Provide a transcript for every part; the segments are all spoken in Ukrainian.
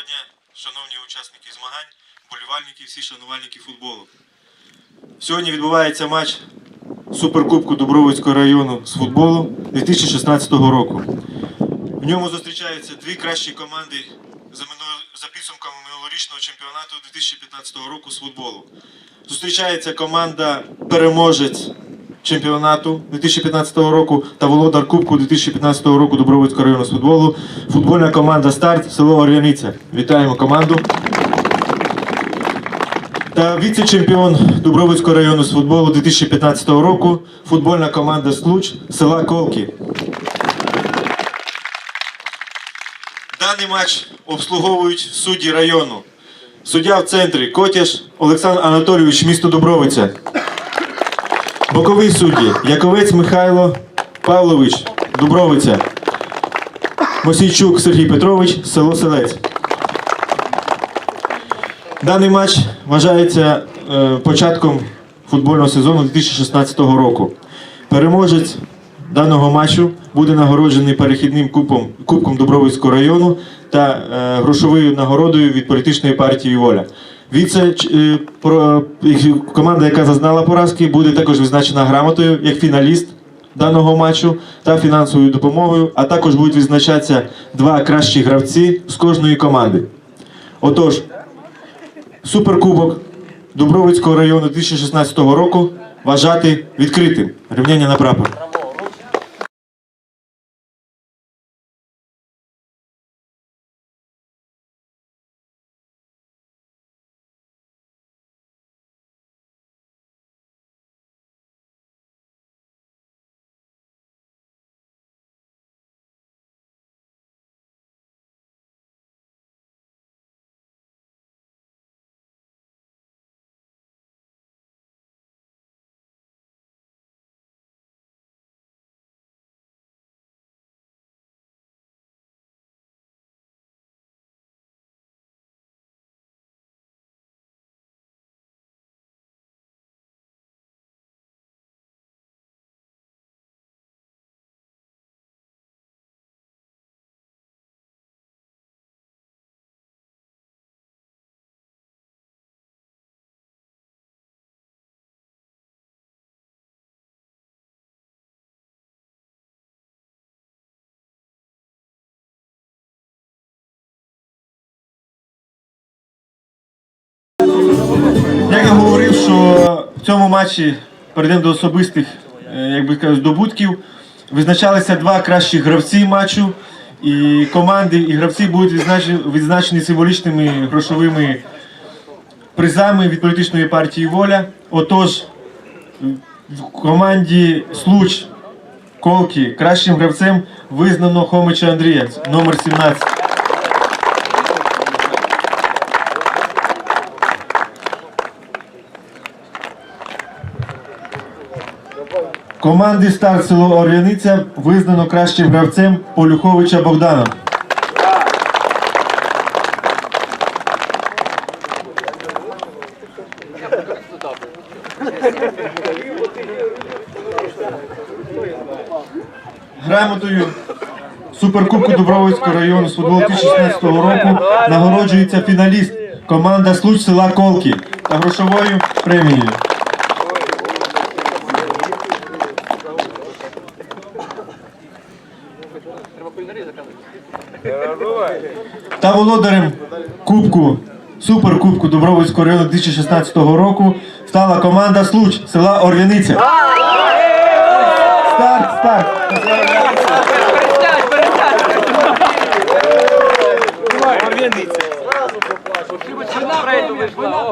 Доброго дня, шановні учасники змагань, болівальники, всі шанувальники футболу. Сьогодні відбувається матч Суперкубку Дубровицького району з футболу 2016 року. В ньому зустрічаються дві кращі команди за, підсумками минулорічного чемпіонату 2015 року з футболу. Зустрічається команда переможець чемпіонату 2015 року та володар Кубку 2015 року Дубровицького району з футболу. Футбольна команда Старт село Ор'яниця. Вітаємо команду. Та віце-чемпіон Дубровицького району з футболу 2015 року. Футбольна команда Случ села Колки. Даний матч обслуговують судді району. Суддя в центрі Котяш Олександр Анатолійович, місто Дубровиця. Боковий судді Яковець Михайло Павлович, Дубровиця. Мосійчук Сергій Петрович, село Селець. Даний матч вважається е, початком футбольного сезону 2016 року. Переможець даного матчу буде нагороджений перехідним кубком, кубком Дубровицького району та е, грошовою нагородою від політичної партії Воля. Віце е, е, команда, яка зазнала поразки, буде також відзначена грамотою як фіналіст даного матчу та фінансовою допомогою, а також будуть відзначатися два кращі гравці з кожної команди. Отож, Суперкубок Дубровицького району 2016 року вважати відкритим. Рівняння на прапор. Цьому матчі перейдемо до особистих е, як би сказати, здобутків. Визначалися два кращі гравці матчу, і команди і гравці будуть відзначені, символічними грошовими призами від політичної партії Воля. Отож, в команді Случ Колки кращим гравцем визнано Хомича Андрія, номер 17. Команди Старт село Орляниця визнано кращим гравцем Полюховича Богдана. Грамотою Суперкубку Дубровицького району з футболу 2016 року нагороджується фіналіст команда Случ села Колки та грошовою премією. Та володарем Кубку Суперкубку Дубровицького району 2016 року стала команда Случ села Орляниця. Старт, старт!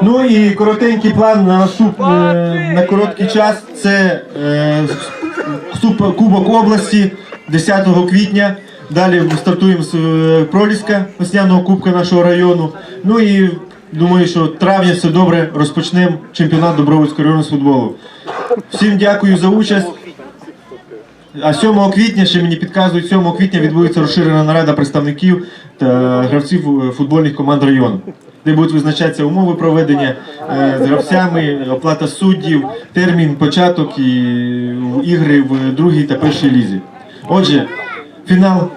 Ну і коротенький план на наступ е, на короткий час. Це е, Кубок області 10 квітня. Далі ми стартуємо з е, Проліска, весняного кубка нашого району. Ну і думаю, що травня все добре розпочнемо чемпіонат Добровольського району з футболу. Всім дякую за участь. А 7 квітня, ще мені підказують, 7 квітня відбудеться розширена нарада представників та гравців е, футбольних команд району, де будуть визначатися умови проведення е, з гравцями, оплата суддів, термін, початок і ігри в другій та першій лізі. Отже, фінал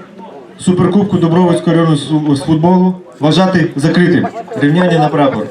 Суперкубку Дубровицького району з- футболу вважати закритим. Рівняння на прапор.